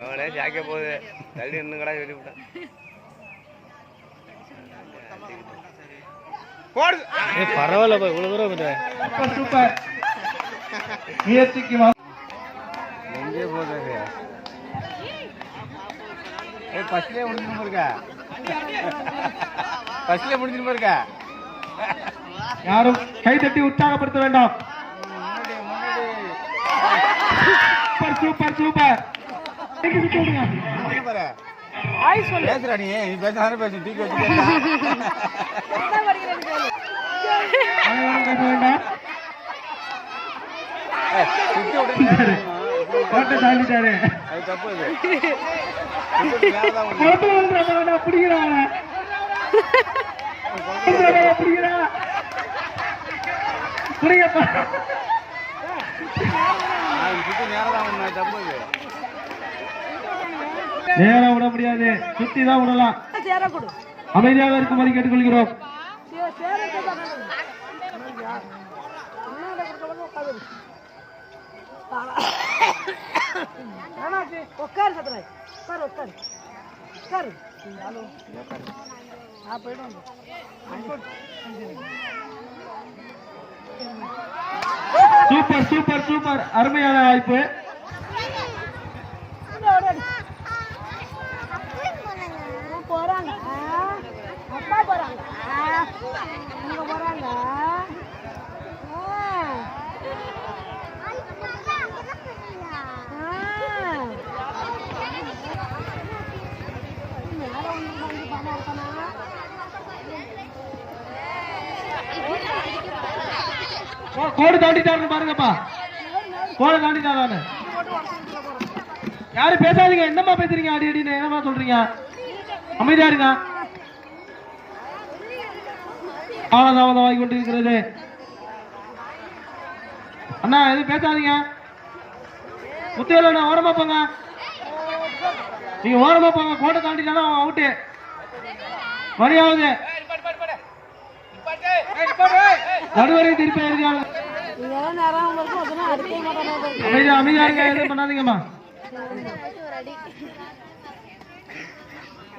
அவனே ஜாக்க போகுது தள்ளி இன்னும் கூட சொல்லி விட்டான் போடு. பரவாயில்லப்பா இவ்வளவு தூரம் முயற்சிக்கு எங்கே போகுது ஏ ஃபர்ஸ்ட்லேயே முடிஞ்சிருமா இருக்கா ஃபர்ஸ்ட்லேயே முடிஞ்சிருமா இருக்கா யாரும் கைதட்டி உற்சாகப்படுத்த வேண்டாம். சூப்பர் சூப்பர் சூப்பர் கைக்கு சுத்தி விடுங்க. பேசுறா நீ. நீ பேசுறாரு பேசு. தூக்கி வச்சு வேண்டாம் பிடிக்கிறான் பிடிக்கிறா ஒண்ணு அது தப்பு நேரம் விட முடியாது. சுத்தி தான் விடலாம். அமைதியாக இருக்கும்படி கேட்டுக்கொள்கிறோம். உட்காரு சத்ராஜ் உட்காரு உட்காரு உட்காரு சூப்பர் சூப்பர் சூப்பர். அருமையான வாய்ப்பு. போறாங்க? அப்பா போறாங்க? அங்க போறாங்க? கோடு தாண்டிட்டாரு பாருங்கப்பா. கோடை தாண்டிட்டாரு யாரும் பேசாதீங்க. என்னம்மா பேசுறீங்க? அடி அடின்னு என்னமா சொல்றீங்க? அமைதியா இருங்க. காலதாமதமாகி கொண்டிருக்கிறது. அண்ணா எதுவும் பேசாதீங்க. முத்தையில அண்ணா ஓரமா போங்க. நீங்க ஓரமா போங்க கோட்டை தாண்டிட்டாலும் அவன் அவுட்டு மரியாவது நடுவரை திருப்பி எழுதியாங்க அமைதியா அமைதியா இருக்க எதுவும் பண்ணாதீங்கம்மா.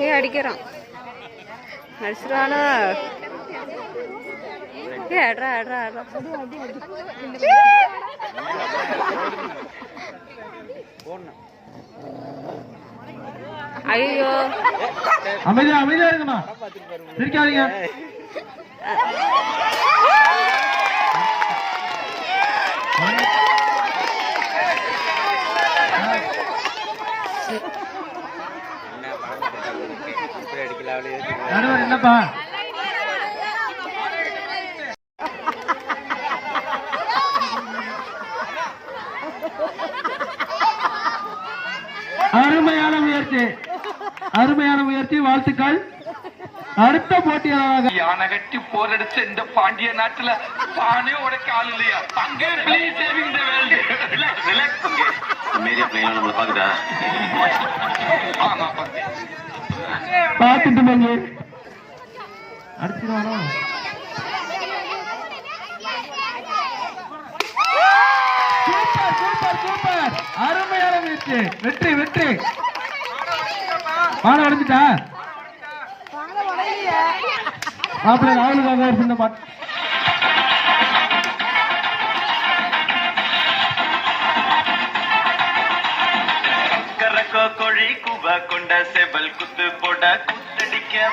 ஏ அடிக்கிறான் அடிச்சிருவானா? ஏ அட்ரா அட்ரா அட்ரா ஐயோ. அமைதியா அமைதியா இருங்கம்மா. சிரிக்காதீங்க. நடுவர் என்னப்பா? அருமையான முயற்சி. அருமையான முயற்சி வாழ்த்துக்கள். அடுத்த போட்டியாளராக யானை கட்டி போரடிச்ச இந்த பாண்டிய நாட்டுல பானே உடைக்க ஆள் இல்லையா? அங்கே please saving the world media பிள்ளைங்க நம்மளை பாக்குதா ஆமா பாத்து பார்த்துட்டு போங்க அடிச்சிருவானோ சூப்பர் சூப்பர் சூப்பர். அருமையான முயற்சி வெற்றி வெற்றி. மாடு அடைஞ்சிட்டா மாப்பிள்ளை ஒரு சின்ன பாட்டு कुंभकोंडा से बलकुत पोडा कुतड़ी क्या